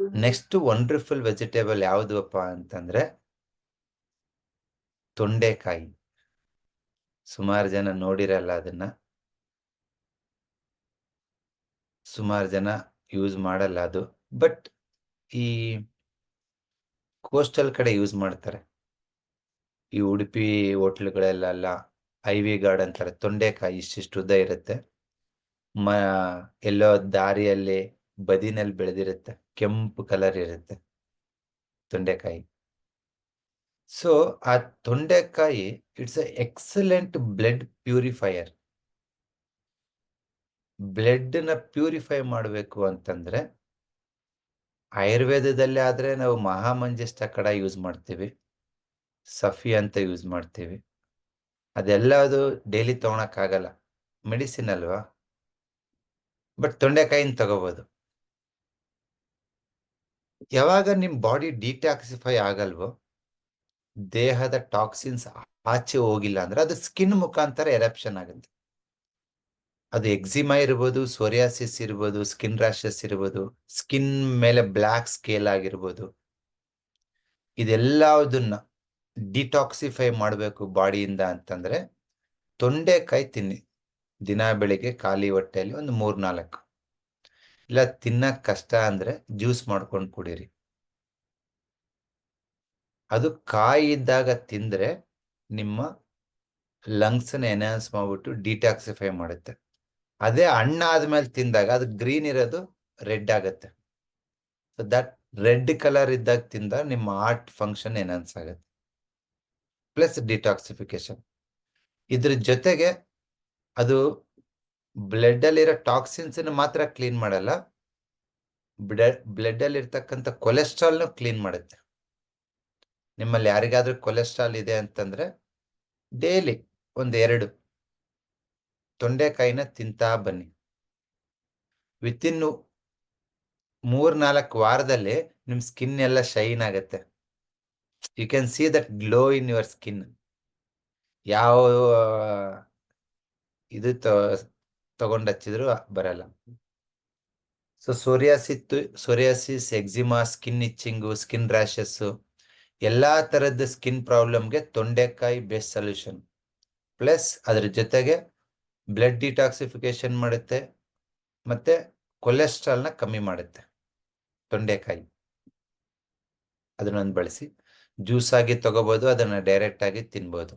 Next wonderful vegetable ಯಾವುದಪ್ಪ ಅಂತಂದ್ರೆ ತೊಂಡೆಕಾಯಿ. ಸುಮಾರು ಜನ ನೋಡಿರಲ್ಲ ಅದನ್ನ. ಸುಮಾರು ಜನ ಯೂಸ್ ಮಾಡಲ್ಲ ಅದು. ಬಟ್ ಈ ಕೋಸ್ಟಲ್ ಕಡೆ ಯೂಸ್ ಮಾಡ್ತಾರೆ. ಈ ಉಡುಪಿ ಹೋಟ್ಲುಗಳೆಲ್ಲ ಐ ವಿ ಗಾರ್ಡ್ ಅಂತಾರೆ ತೊಂಡೆಕಾಯಿ ಇಷ್ಟಿಷ್ಟು ಉದ್ದ ಇರುತ್ತೆ. ಮ, ಎಲ್ಲೋ ದಾರಿಯಲ್ಲಿ ಬದಿನಲ್ಲಿ ಬೆಳೆದಿರುತ್ತೆ, ಕೆಂಪು ಕಲರ್ ಇರುತ್ತೆ ತೊಂಡೆಕಾಯಿ. ಸೊ ಆ ತೊಂಡೆಕಾಯಿ it's a excellent blood purifier blood purify ಮಾಡಬೇಕು ಅಂತಂದ್ರೆ, ಆಯುರ್ವೇದದಲ್ಲಿ ಆದ್ರೆ ನಾವು ಮಹಾಮಂಜಷ್ಟ ಕಡ ಯೂಸ್ ಮಾಡ್ತೀವಿ, ಸಫಿ ಅಂತ ಯೂಸ್ ಮಾಡ್ತೀವಿ. ಅದೆಲ್ಲ ಅದು ಡೈಲಿ ಮೆಡಿಸಿನ್ ಅಲ್ವಾ? ಬಟ್ ತೊಂಡೆಕಾಯಿನ ತಗೋಬಹುದು ಯಾವಾಗ ನಿಮ್ಮ ಬಾಡಿ ಡಿಟಾಕ್ಸಿಫೈ ಆಗಲ್ವೋ, ದೇಹದ ಟಾಕ್ಸಿನ್ಸ್ ಆಚೆ ಹೋಗಿಲ್ಲ ಅಂದ್ರೆ ಅದು ಸ್ಕಿನ್ ಮುಖಾಂತರ ಎರಪ್ಷನ್ ಆಗುತ್ತೆ. ಅದು ಎಕ್ಸಿಮಾ ಇರ್ಬೋದು, ಸೋರಿಯಾಸಿಸ್ ಇರ್ಬೋದು, ಸ್ಕಿನ್ ರಾಶಸ್ ಇರ್ಬೋದು, ಸ್ಕಿನ್ ಮೇಲೆ ಬ್ಲ್ಯಾಕ್ ಸ್ಕೇಲ್ ಆಗಿರ್ಬೋದು. ಇದೆಲ್ಲದನ್ನ ಡಿಟಾಕ್ಸಿಫೈ ಮಾಡಬೇಕು ಬಾಡಿಯಿಂದ ಅಂತಂದ್ರೆ ತೊಂಡೆಕಾಯಿ ತಿನ್ನಿ. ದಿನ ಬೆಳಿಗ್ಗೆ ಖಾಲಿ ಹೊಟ್ಟೆಯಲ್ಲಿ ಒಂದು ಮೂರ್ ನಾಲ್ಕು ಇಲ್ಲ ತಿನ್ನಕ್ ಕಷ್ಟ ಅಂದ್ರೆ ಜ್ಯೂಸ್ ಮಾಡ್ಕೊಂಡು ಕುಡೀರಿ. ಅದು ಕಾಯಿ ಇದ್ದಾಗ ತಿಂದ್ರೆ ನಿಮ್ಮ ಲಂಗ್ಸ್ ಎನ್ಹಾನ್ಸ್ ಮಾಡ್ಬಿಟ್ಟು ಡಿಟಾಕ್ಸಿಫೈ ಮಾಡುತ್ತೆ. ಅದೇ ಹಣ್ಣಾದ್ಮೇಲೆ ತಿಂದಾಗ ಅದು ಗ್ರೀನ್ ಇರೋದು ರೆಡ್ ಆಗುತ್ತೆ. ಸೊ ದಟ್ ರೆಡ್ ಕಲರ್ ಇದ್ದಾಗ ತಿಂದಾಗ ನಿಮ್ಮ ಹಾರ್ಟ್ ಫಂಕ್ಷನ್ ಎನ್ಹಾನ್ಸ್ ಆಗುತ್ತೆ. ಪ್ಲಸ್ ಡಿಟಾಕ್ಸಿಫಿಕೇಶನ್ ಇದ್ರ ಜೊತೆಗೆ ಅದು ಬ್ಲಡ್ ಅಲ್ಲಿರೋ ಟಾಕ್ಸಿನ್ಸ್ ಮಾತ್ರ ಕ್ಲೀನ್ ಮಾಡಲ್ಲ. ಬ್ಲಡ್ ಅಲ್ಲಿ ಇರ್ತಕ್ಕಂಥ ಕೊಲೆಸ್ಟ್ರಾಲ್ನು ಕ್ಲೀನ್ ಮಾಡುತ್ತೆ. ನಿಮ್ಮಲ್ಲಿ ಯಾರಿಗಾದ್ರೂ ಕೊಲೆಸ್ಟ್ರಾಲ್ ಇದೆ ಅಂತಂದ್ರೆ ಡೈಲಿ ಒಂದೆರಡು ತೊಂಡೆಕಾಯಿನ ತಿಂತಾ ಬನ್ನಿ. ವಿತಿನ್ ಮೂರ್ ನಾಲ್ಕು ವಾರದಲ್ಲಿ ನಿಮ್ ಸ್ಕಿನ್ ಎಲ್ಲ ಶೈನ್ ಆಗುತ್ತೆ. You can see that glow in your skin ಯಾವ, ಇದು ತಗೊಂಡ್ ಹಚ್ಚಿದ್ರು ಬರಲ್ಲ. So ಸೋರಿಯಾಸಿತ್ತು psoriasis eczema skin itching skin rashes ಎಲ್ಲಾ ತರದ ಸ್ಕಿನ್ ಪ್ರಾಬ್ಲಮ್ಗೆ ತೊಂಡೆಕಾಯಿ ಬೆಸ್ಟ್ ಸೊಲ್ಯೂಷನ್ ಪ್ಲಸ್ ಅದ್ರ ಜೊತೆಗೆ ಬ್ಲಡ್ ಡಿಟಾಕ್ಸಿಫಿಕೇಶನ್ ಮಾಡುತ್ತೆ, ಮತ್ತೆ ಕೊಲೆಸ್ಟ್ರಾಲ್ನ ಕಮ್ಮಿ ಮಾಡುತ್ತೆ, ತೊಂಡೆಕಾಯಿ. ಅದನ್ನೊಂದು ಬಳಸಿ. ಜ್ಯೂಸ್ ಆಗಿ ತಗೋಬಹುದು ಅದನ್ನ ಡೈರೆಕ್ಟ್ ಆಗಿ ತಿನ್ಬೋದು.